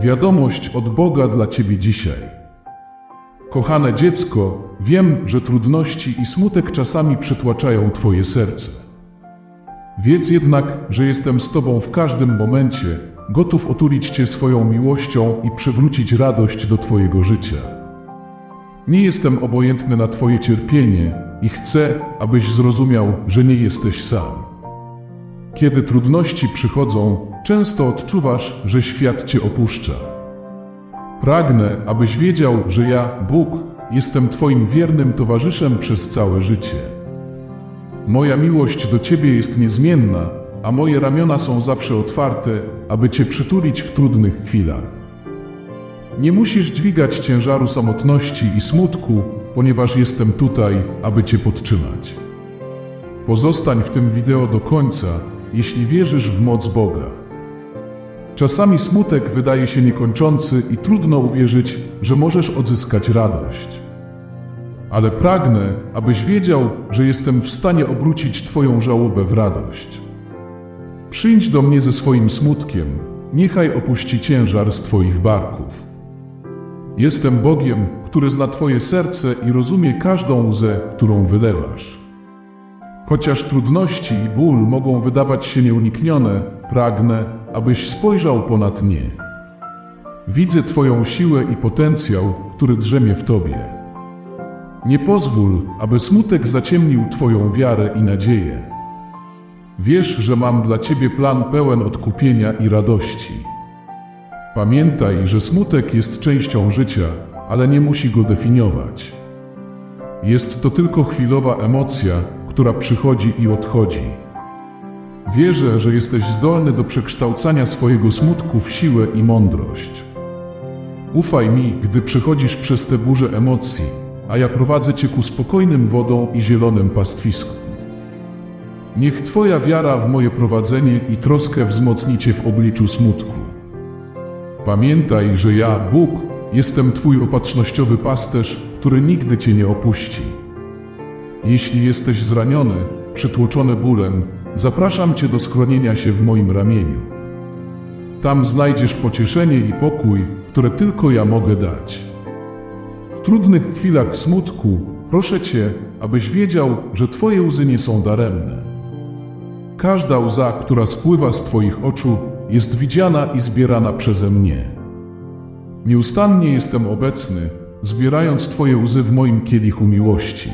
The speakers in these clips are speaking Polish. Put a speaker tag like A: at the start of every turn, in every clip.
A: Wiadomość od Boga dla Ciebie dzisiaj. Kochane dziecko, wiem, że trudności i smutek czasami przytłaczają Twoje serce. Wiedz jednak, że jestem z Tobą w każdym momencie, gotów otulić Cię swoją miłością i przywrócić radość do Twojego życia. Nie jestem obojętny na Twoje cierpienie i chcę, abyś zrozumiał, że nie jesteś sam. Kiedy trudności przychodzą, często odczuwasz, że świat Cię opuszcza. Pragnę, abyś wiedział, że ja, Bóg, jestem Twoim wiernym towarzyszem przez całe życie. Moja miłość do Ciebie jest niezmienna, a moje ramiona są zawsze otwarte, aby Cię przytulić w trudnych chwilach. Nie musisz dźwigać ciężaru samotności i smutku, ponieważ jestem tutaj, aby Cię podtrzymać. Pozostań w tym wideo do końca, jeśli wierzysz w moc Boga. Czasami smutek wydaje się niekończący i trudno uwierzyć, że możesz odzyskać radość. Ale pragnę, abyś wiedział, że jestem w stanie obrócić Twoją żałobę w radość. Przyjdź do mnie ze swoim smutkiem, niechaj opuści ciężar z Twoich barków. Jestem Bogiem, który zna Twoje serce i rozumie każdą łzę, którą wylewasz. Chociaż trudności i ból mogą wydawać się nieuniknione, pragnę, abyś spojrzał ponad nie. Widzę Twoją siłę i potencjał, który drzemie w Tobie. Nie pozwól, aby smutek zaciemnił Twoją wiarę i nadzieję. Wiesz, że mam dla Ciebie plan pełen odkupienia i radości. Pamiętaj, że smutek jest częścią życia, ale nie musi go definiować. Jest to tylko chwilowa emocja, która przychodzi i odchodzi. Wierzę, że jesteś zdolny do przekształcania swojego smutku w siłę i mądrość. Ufaj mi, gdy przechodzisz przez te burze emocji, a ja prowadzę cię ku spokojnym wodom i zielonym pastwisku. Niech Twoja wiara w moje prowadzenie i troskę wzmocni Cię w obliczu smutku. Pamiętaj, że ja, Bóg, jestem Twój opatrznościowy pasterz, który nigdy Cię nie opuści. Jeśli jesteś zraniony, przytłoczony bólem, zapraszam Cię do schronienia się w moim ramieniu. Tam znajdziesz pocieszenie i pokój, które tylko ja mogę dać. W trudnych chwilach smutku proszę Cię, abyś wiedział, że Twoje łzy nie są daremne. Każda łza, która spływa z Twoich oczu, jest widziana i zbierana przeze mnie. Nieustannie jestem obecny, zbierając Twoje łzy w moim kielichu miłości.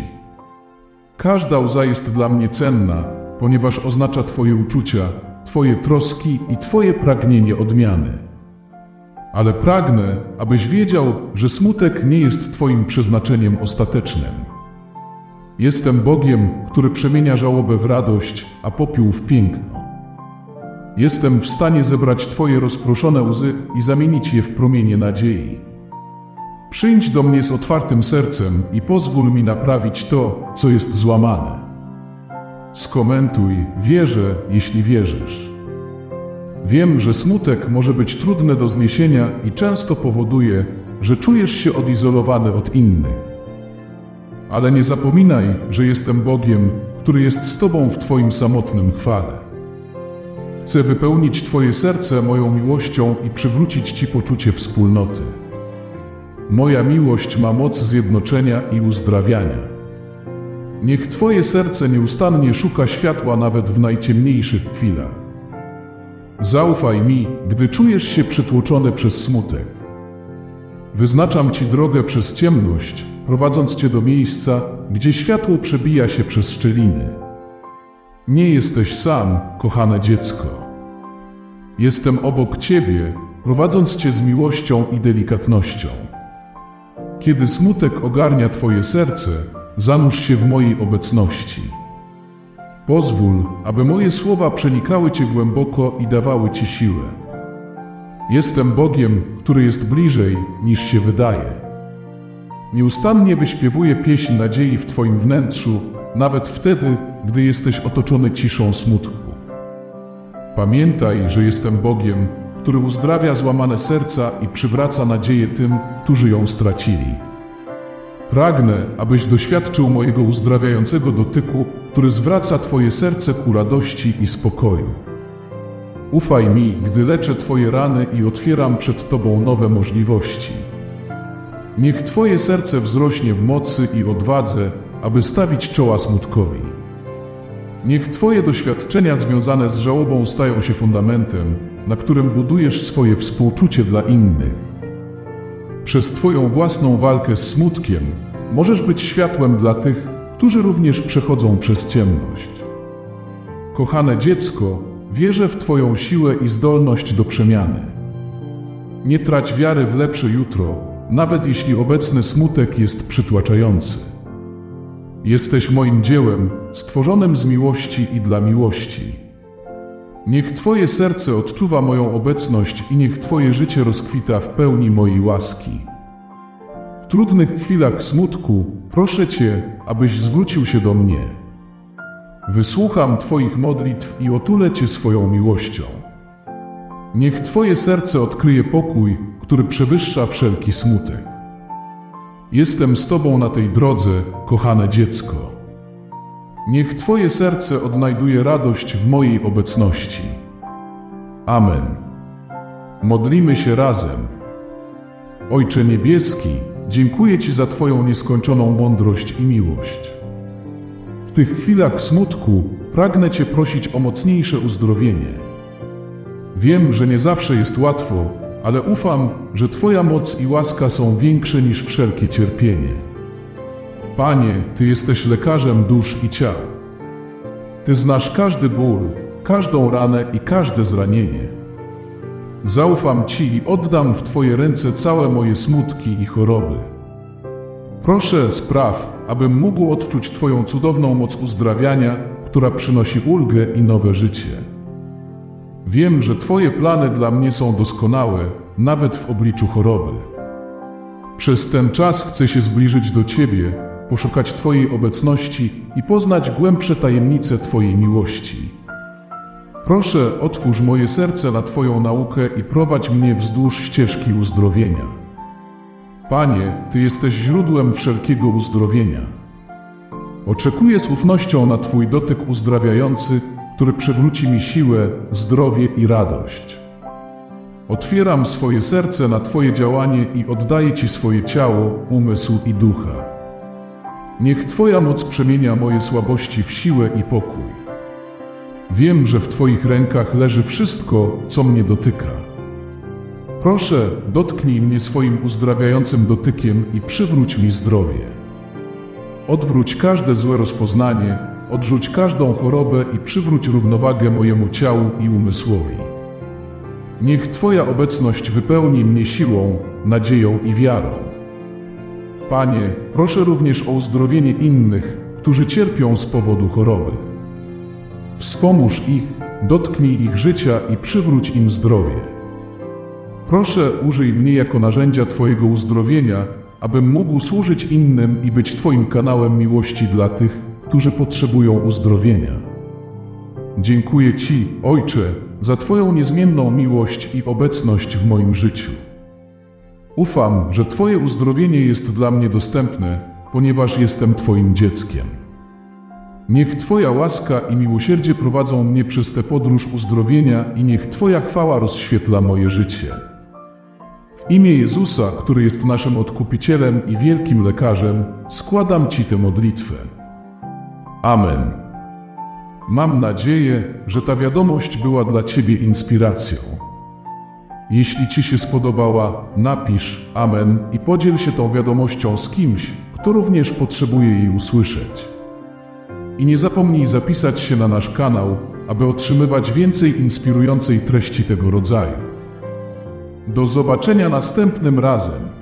A: Każda łza jest dla mnie cenna, ponieważ oznacza Twoje uczucia, Twoje troski i Twoje pragnienie odmiany. Ale pragnę, abyś wiedział, że smutek nie jest Twoim przeznaczeniem ostatecznym. Jestem Bogiem, który przemienia żałobę w radość, a popiół w piękno. Jestem w stanie zebrać Twoje rozproszone łzy i zamienić je w promienie nadziei. Przyjdź do mnie z otwartym sercem i pozwól mi naprawić to, co jest złamane. Skomentuj, wierzę, jeśli wierzysz. Wiem, że smutek może być trudny do zniesienia i często powoduje, że czujesz się odizolowany od innych. Ale nie zapominaj, że jestem Bogiem, który jest z Tobą w Twoim samotnym chwale. Chcę wypełnić Twoje serce moją miłością i przywrócić Ci poczucie wspólnoty. Moja miłość ma moc zjednoczenia i uzdrawiania. Niech Twoje serce nieustannie szuka światła nawet w najciemniejszych chwilach. Zaufaj mi, gdy czujesz się przytłoczony przez smutek. Wyznaczam Ci drogę przez ciemność, prowadząc Cię do miejsca, gdzie światło przebija się przez szczeliny. Nie jesteś sam, kochane dziecko. Jestem obok Ciebie, prowadząc Cię z miłością i delikatnością. Kiedy smutek ogarnia Twoje serce, zanurz się w mojej obecności. Pozwól, aby moje słowa przenikały Cię głęboko i dawały Ci siłę. Jestem Bogiem, który jest bliżej niż się wydaje. Nieustannie wyśpiewuję pieśń nadziei w Twoim wnętrzu, nawet wtedy, gdy jesteś otoczony ciszą smutku. Pamiętaj, że jestem Bogiem, który uzdrawia złamane serca i przywraca nadzieję tym, którzy ją stracili. Pragnę, abyś doświadczył mojego uzdrawiającego dotyku, który zwraca Twoje serce ku radości i spokoju. Ufaj mi, gdy leczę Twoje rany i otwieram przed Tobą nowe możliwości. Niech Twoje serce wzrośnie w mocy i odwadze, aby stawić czoła smutkowi. Niech Twoje doświadczenia związane z żałobą stają się fundamentem, na którym budujesz swoje współczucie dla innych. Przez Twoją własną walkę z smutkiem możesz być światłem dla tych, którzy również przechodzą przez ciemność. Kochane dziecko, wierzę w Twoją siłę i zdolność do przemiany. Nie trać wiary w lepsze jutro, nawet jeśli obecny smutek jest przytłaczający. Jesteś moim dziełem, stworzonym z miłości i dla miłości. Niech Twoje serce odczuwa moją obecność i niech Twoje życie rozkwita w pełni mojej łaski. W trudnych chwilach smutku proszę Cię, abyś zwrócił się do mnie. Wysłucham Twoich modlitw i otulę Cię swoją miłością. Niech Twoje serce odkryje pokój, który przewyższa wszelki smutek. Jestem z Tobą na tej drodze, kochane dziecko. Niech Twoje serce odnajduje radość w mojej obecności. Amen. Modlimy się razem. Ojcze Niebieski, dziękuję Ci za Twoją nieskończoną mądrość i miłość. W tych chwilach smutku pragnę Cię prosić o mocniejsze uzdrowienie. Wiem, że nie zawsze jest łatwo, ale ufam, że Twoja moc i łaska są większe niż wszelkie cierpienie. Panie, Ty jesteś lekarzem dusz i ciał. Ty znasz każdy ból, każdą ranę i każde zranienie. Zaufam Ci i oddam w Twoje ręce całe moje smutki i choroby. Proszę, spraw, abym mógł odczuć Twoją cudowną moc uzdrawiania, która przynosi ulgę i nowe życie. Wiem, że Twoje plany dla mnie są doskonałe, nawet w obliczu choroby. Przez ten czas chcę się zbliżyć do Ciebie, poszukać Twojej obecności i poznać głębsze tajemnice Twojej miłości. Proszę, otwórz moje serce na Twoją naukę i prowadź mnie wzdłuż ścieżki uzdrowienia. Panie, Ty jesteś źródłem wszelkiego uzdrowienia. Oczekuję z ufnością na Twój dotyk uzdrawiający, który przywróci mi siłę, zdrowie i radość. Otwieram swoje serce na Twoje działanie i oddaję Ci swoje ciało, umysł i ducha. Niech Twoja moc przemienia moje słabości w siłę i pokój. Wiem, że w Twoich rękach leży wszystko, co mnie dotyka. Proszę, dotknij mnie swoim uzdrawiającym dotykiem i przywróć mi zdrowie. Odwróć każde złe rozpoznanie, odrzuć każdą chorobę i przywróć równowagę mojemu ciału i umysłowi. Niech Twoja obecność wypełni mnie siłą, nadzieją i wiarą. Panie, proszę również o uzdrowienie innych, którzy cierpią z powodu choroby. Wspomóż ich, dotknij ich życia i przywróć im zdrowie. Proszę, użyj mnie jako narzędzia Twojego uzdrowienia, abym mógł służyć innym i być Twoim kanałem miłości dla tych, którzy potrzebują uzdrowienia. Dziękuję Ci, Ojcze, za Twoją niezmienną miłość i obecność w moim życiu. Ufam, że Twoje uzdrowienie jest dla mnie dostępne, ponieważ jestem Twoim dzieckiem. Niech Twoja łaska i miłosierdzie prowadzą mnie przez tę podróż uzdrowienia i niech Twoja chwała rozświetla moje życie. W imię Jezusa, który jest naszym Odkupicielem i wielkim lekarzem, składam Ci tę modlitwę. Amen. Mam nadzieję, że ta wiadomość była dla Ciebie inspiracją. Jeśli Ci się spodobała, napisz Amen i podziel się tą wiadomością z kimś, kto również potrzebuje jej usłyszeć. I nie zapomnij zapisać się na nasz kanał, aby otrzymywać więcej inspirującej treści tego rodzaju. Do zobaczenia następnym razem.